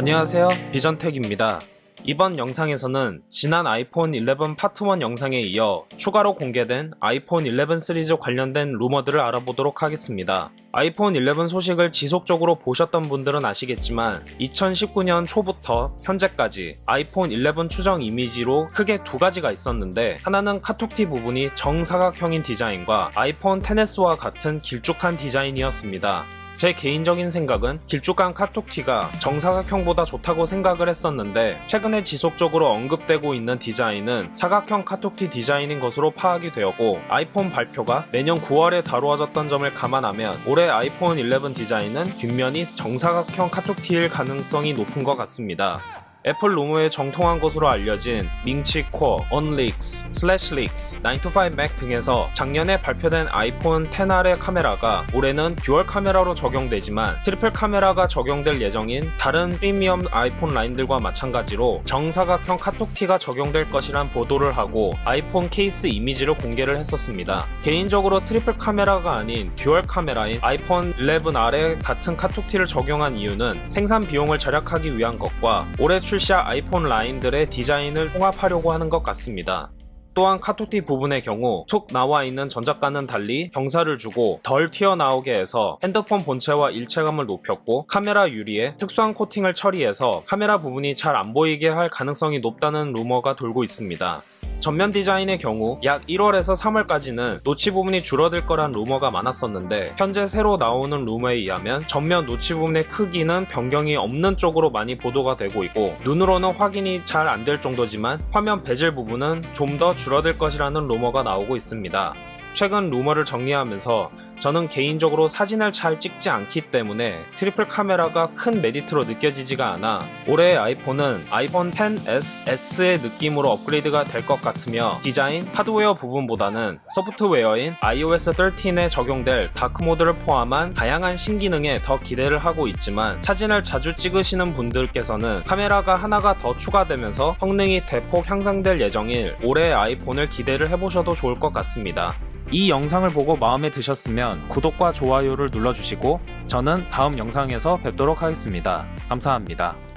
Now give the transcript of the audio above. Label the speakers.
Speaker 1: 안녕하세요. 비전텍입니다. 이번 영상에서는 지난 아이폰 11 파트 1 영상에 이어 추가로 공개된 아이폰 11 시리즈 관련된 루머들을 알아보도록 하겠습니다. 아이폰 11 소식을 지속적으로 보셨던 분들은 아시겠지만 2019년 초부터 현재까지 아이폰 11 추정 이미지로 크게 두 가지가 있었는데 하나는 카톡티 부분이 정사각형인 디자인과 아이폰 XS와 같은 길쭉한 디자인이었습니다. 제 개인적인 생각은 길쭉한 카톡티가 정사각형보다 좋다고 생각을 했었는데 최근에 지속적으로 언급되고 있는 디자인은 사각형 카톡티 디자인인 것으로 파악이 되었고 아이폰 발표가 내년 9월에 다루어졌던 점을 감안하면 올해 아이폰 11 디자인은 뒷면이 정사각형 카톡티일 가능성이 높은 것 같습니다. 애플 루머에 정통한 것으로 알려진 밍치 코어, 언릭스, 슬래시릭스, 9to5맥 등에서 작년에 발표된 아이폰 10R의 카메라가 올해는 듀얼 카메라로 적용되지만 트리플 카메라가 적용될 예정인 다른 프리미엄 아이폰 라인들과 마찬가지로 정사각형 카톡티가 적용될 것이란 보도를 하고 아이폰 케이스 이미지를 공개를 했었습니다. 개인적으로 트리플 카메라가 아닌 듀얼 카메라인 아이폰 11R에 같은 카톡티를 적용한 이유는 생산 비용을 절약하기 위한 것과 올해 출시할 아이폰 라인들의 디자인을 통합하려고 하는 것 같습니다. 또한 카톡티 부분의 경우 툭 나와 있는 전작과는 달리 경사를 주고 덜 튀어나오게 해서 핸드폰 본체와 일체감을 높였고 카메라 유리에 특수한 코팅을 처리해서 카메라 부분이 잘 안 보이게 할 가능성이 높다는 루머가 돌고 있습니다. 전면 디자인의 경우 약 1월에서 3월까지는 노치 부분이 줄어들 거란 루머가 많았었는데 현재 새로 나오는 루머에 의하면 전면 노치 부분의 크기는 변경이 없는 쪽으로 많이 보도가 되고 있고 눈으로는 확인이 잘 안 될 정도지만 화면 베젤 부분은 좀 더 줄어들 것이라는 루머가 나오고 있습니다. 최근 루머를 정리하면서 저는 개인적으로 사진을 잘 찍지 않기 때문에 트리플 카메라가 큰 메리트로 느껴지지가 않아 올해의 아이폰은 아이폰 10s S의 느낌으로 업그레이드가 될 것 같으며 디자인, 하드웨어 부분보다는 소프트웨어인 iOS 13에 적용될 다크 모드를 포함한 다양한 신기능에 더 기대를 하고 있지만 사진을 자주 찍으시는 분들께서는 카메라가 하나가 더 추가되면서 성능이 대폭 향상될 예정일 올해의 아이폰을 기대를 해보셔도 좋을 것 같습니다. 이 영상을 보고 마음에 드셨으면 구독과 좋아요를 눌러주시고 저는 다음 영상에서 뵙도록 하겠습니다. 감사합니다.